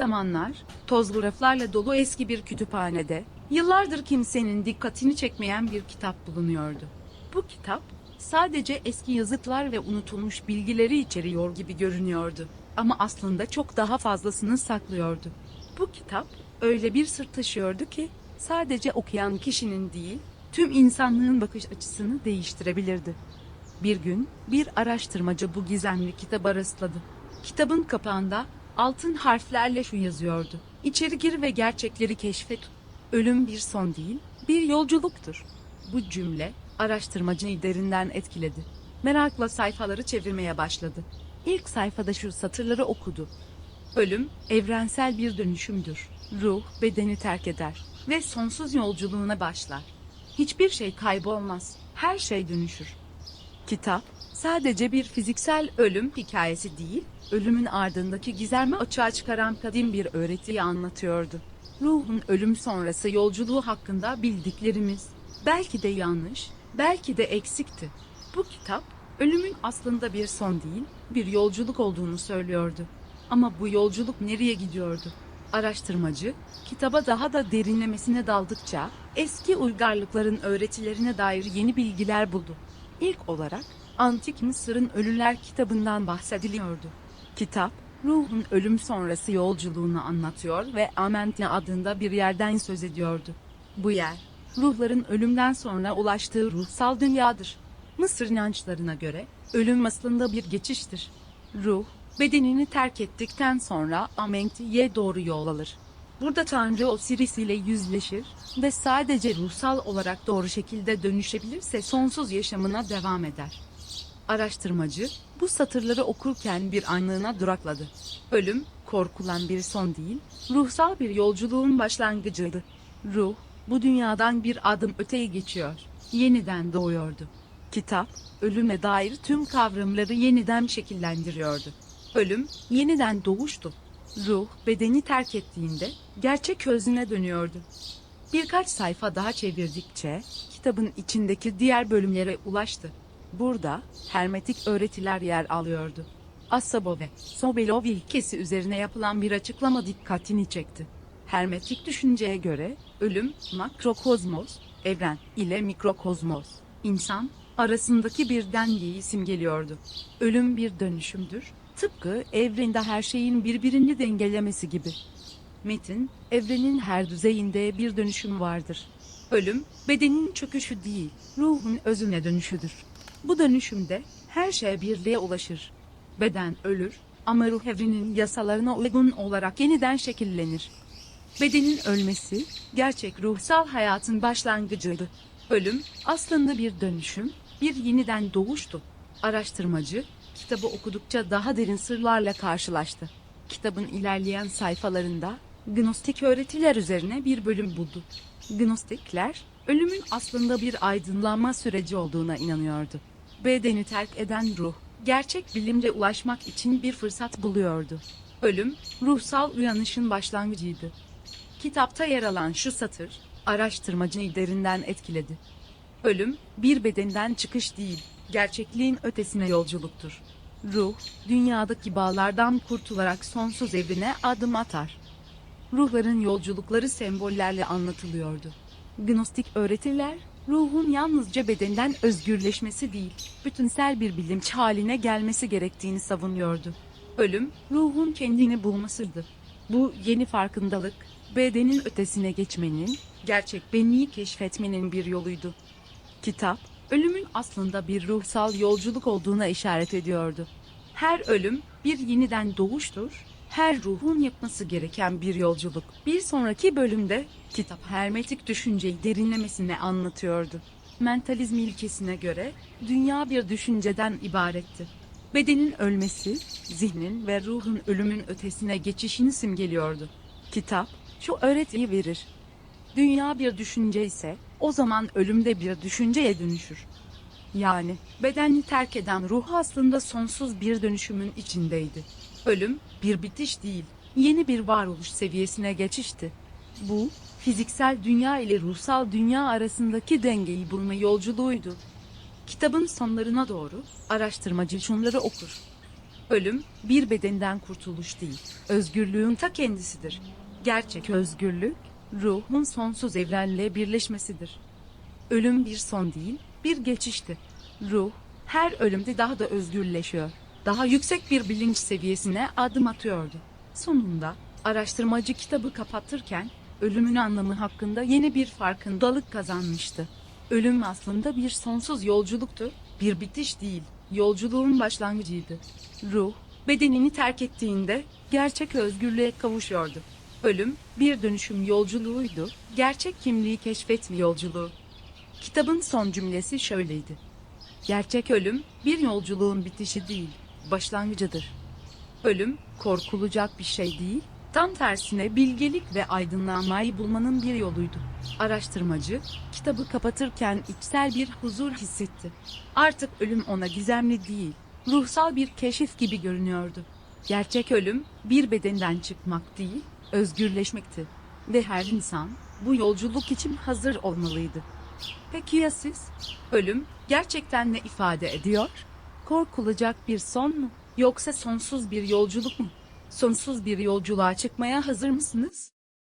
zamanlar, tozlu raflarla dolu eski bir kütüphanede, yıllardır kimsenin dikkatini çekmeyen bir kitap bulunuyordu. Bu kitap, sadece eski yazıtlar ve unutulmuş bilgileri içeriyor gibi görünüyordu. Ama aslında çok daha fazlasını saklıyordu. Bu kitap, öyle bir sır taşıyordu ki, sadece okuyan kişinin değil, tüm insanlığın bakış açısını değiştirebilirdi. Bir gün bir araştırmacı bu gizemli kitaba rastladı. Kitabın kapağında altın harflerle şu yazıyordu. İçeri gir ve gerçekleri keşfet. Ölüm bir son değil, bir yolculuktur. Bu cümle araştırmacıyı derinden etkiledi. Merakla sayfaları çevirmeye başladı. İlk sayfada şu satırları okudu. Ölüm evrensel bir dönüşümdür. Ruh bedeni terk eder ve sonsuz yolculuğuna başlar. Hiçbir şey kaybolmaz. Her şey dönüşür. Kitap sadece bir fiziksel ölüm hikayesi değil, ölümün ardındaki gizemi açığa çıkaran kadim bir öğretiyi anlatıyordu. Ruhun ölüm sonrası yolculuğu hakkında bildiklerimiz belki de yanlış, belki de eksikti. Bu kitap ölümün aslında bir son değil, bir yolculuk olduğunu söylüyordu. Ama bu yolculuk nereye gidiyordu? Araştırmacı, kitaba daha da derinlemesine daldıkça eski uygarlıkların öğretilerine dair yeni bilgiler buldu. İlk olarak Antik Mısır'ın Ölüler kitabından bahsediliyordu. Kitap, ruhun ölüm sonrası yolculuğunu anlatıyor ve Amentia adında bir yerden söz ediyordu. Bu yer, ruhların ölümden sonra ulaştığı ruhsal dünyadır. Mısır inançlarına göre ölüm aslında bir geçiştir. Ruh, bedenini terk ettikten sonra Amenti'ye doğru yol alır. Burada Tanrı Osiris ile yüzleşir ve sadece ruhsal olarak doğru şekilde dönüşebilirse sonsuz yaşamına devam eder. Araştırmacı bu satırları okurken bir anlığına durakladı. Ölüm, korkulan bir son değil, ruhsal bir yolculuğun başlangıcıydı. Ruh, bu dünyadan bir adım öteye geçiyor, yeniden doğuyordu. Kitap, ölüme dair tüm kavramları yeniden şekillendiriyordu. Ölüm, yeniden doğuştu. Ruh, bedeni terk ettiğinde gerçek özüne dönüyordu. Birkaç sayfa daha çevirdikçe kitabın içindeki diğer bölümlere ulaştı. Burada hermetik öğretiler yer alıyordu. Asabo ve Sobelov ilkesi üzerine yapılan bir açıklama dikkatini çekti. Hermetik düşünceye göre ölüm makrokozmos, evren ile mikrokozmos, insan arasındaki bir dengeyi simgeliyordu. Ölüm bir dönüşümdür. Tıpkı evrende her şeyin birbirini dengelemesi gibi. Metin, evrenin her düzeyinde bir dönüşüm vardır. Ölüm, bedenin çöküşü değil, ruhun özüne dönüşüdür. Bu dönüşümde her şey birliğe ulaşır. Beden ölür ama ruh evrenin yasalarına uygun olarak yeniden şekillenir. Bedenin ölmesi, gerçek ruhsal hayatın başlangıcıydı. Ölüm, aslında bir dönüşüm, bir yeniden doğuştu. Araştırmacı, kitabı okudukça daha derin sırlarla karşılaştı. Kitabın ilerleyen sayfalarında, Gnostik öğretiler üzerine bir bölüm buldu. Gnostikler, ölümün aslında bir aydınlanma süreci olduğuna inanıyordu. Bedeni terk eden ruh, gerçek bilimle ulaşmak için bir fırsat buluyordu. Ölüm, ruhsal uyanışın başlangıcıydı. Kitapta yer alan şu satır, araştırmacıyı derinden etkiledi. Ölüm, bir bedenden çıkış değil, gerçekliğin ötesine yolculuktur. Ruh, dünyadaki bağlardan kurtularak sonsuz evrene adım atar. Ruhların yolculukları sembollerle anlatılıyordu. Gnostik öğretiler, ruhun yalnızca bedenden özgürleşmesi değil, bütünsel bir bilinç haline gelmesi gerektiğini savunuyordu. Ölüm, ruhun kendini bulmasıydı. Bu yeni farkındalık, bedenin ötesine geçmenin, gerçek benliği keşfetmenin bir yoluydu. Kitap, ölümün aslında bir ruhsal yolculuk olduğuna işaret ediyordu. Her ölüm bir yeniden doğuştur, her ruhun yapması gereken bir yolculuk. Bir sonraki bölümde kitap hermetik düşünceyi derinlemesine anlatıyordu. Mentalizm ilkesine göre dünya bir düşünceden ibaretti. Bedenin ölmesi, zihnin ve ruhun ölümün ötesine geçişini simgeliyordu. Kitap şu öğretiyi verir. Dünya bir düşünce ise o zaman ölümde bir düşünceye dönüşür. Yani bedenini terk eden ruh aslında sonsuz bir dönüşümün içindeydi. Ölüm bir bitiş değil, yeni bir varoluş seviyesine geçişti. Bu, fiziksel dünya ile ruhsal dünya arasındaki dengeyi bulma yolculuğuydu. Kitabın sonlarına doğru araştırmacı şunları okur. Ölüm bir bedenden kurtuluş değil, özgürlüğün ta kendisidir. Gerçek özgürlük, ruhun sonsuz evrenle birleşmesidir. Ölüm bir son değil, bir geçişti. Ruh, her ölümde daha da özgürleşiyor. Daha yüksek bir bilinç seviyesine adım atıyordu. Sonunda, araştırmacı kitabı kapatırken, ölümün anlamı hakkında yeni bir farkındalık kazanmıştı. Ölüm aslında bir sonsuz yolculuktu, bir bitiş değil, yolculuğun başlangıcıydı. Ruh, bedenini terk ettiğinde gerçek özgürlüğe kavuşuyordu. Ölüm, bir dönüşüm yolculuğuydu, gerçek kimliği keşfetme yolculuğu. Kitabın son cümlesi şöyleydi. Gerçek ölüm bir yolculuğun bitişi değil, başlangıcıdır. Ölüm korkulacak bir şey değil, tam tersine bilgelik ve aydınlanmayı bulmanın bir yoluydu. Araştırmacı kitabı kapatırken içsel bir huzur hissetti. Artık ölüm ona gizemli değil, ruhsal bir keşif gibi görünüyordu. Gerçek ölüm bir bedenden çıkmak değil, özgürleşmekti. Ve her insan bu yolculuk için hazır olmalıydı. Peki ya siz? Ölüm gerçekten ne ifade ediyor? Korkulacak bir son mu? Yoksa sonsuz bir yolculuk mu? Sonsuz bir yolculuğa çıkmaya hazır mısınız?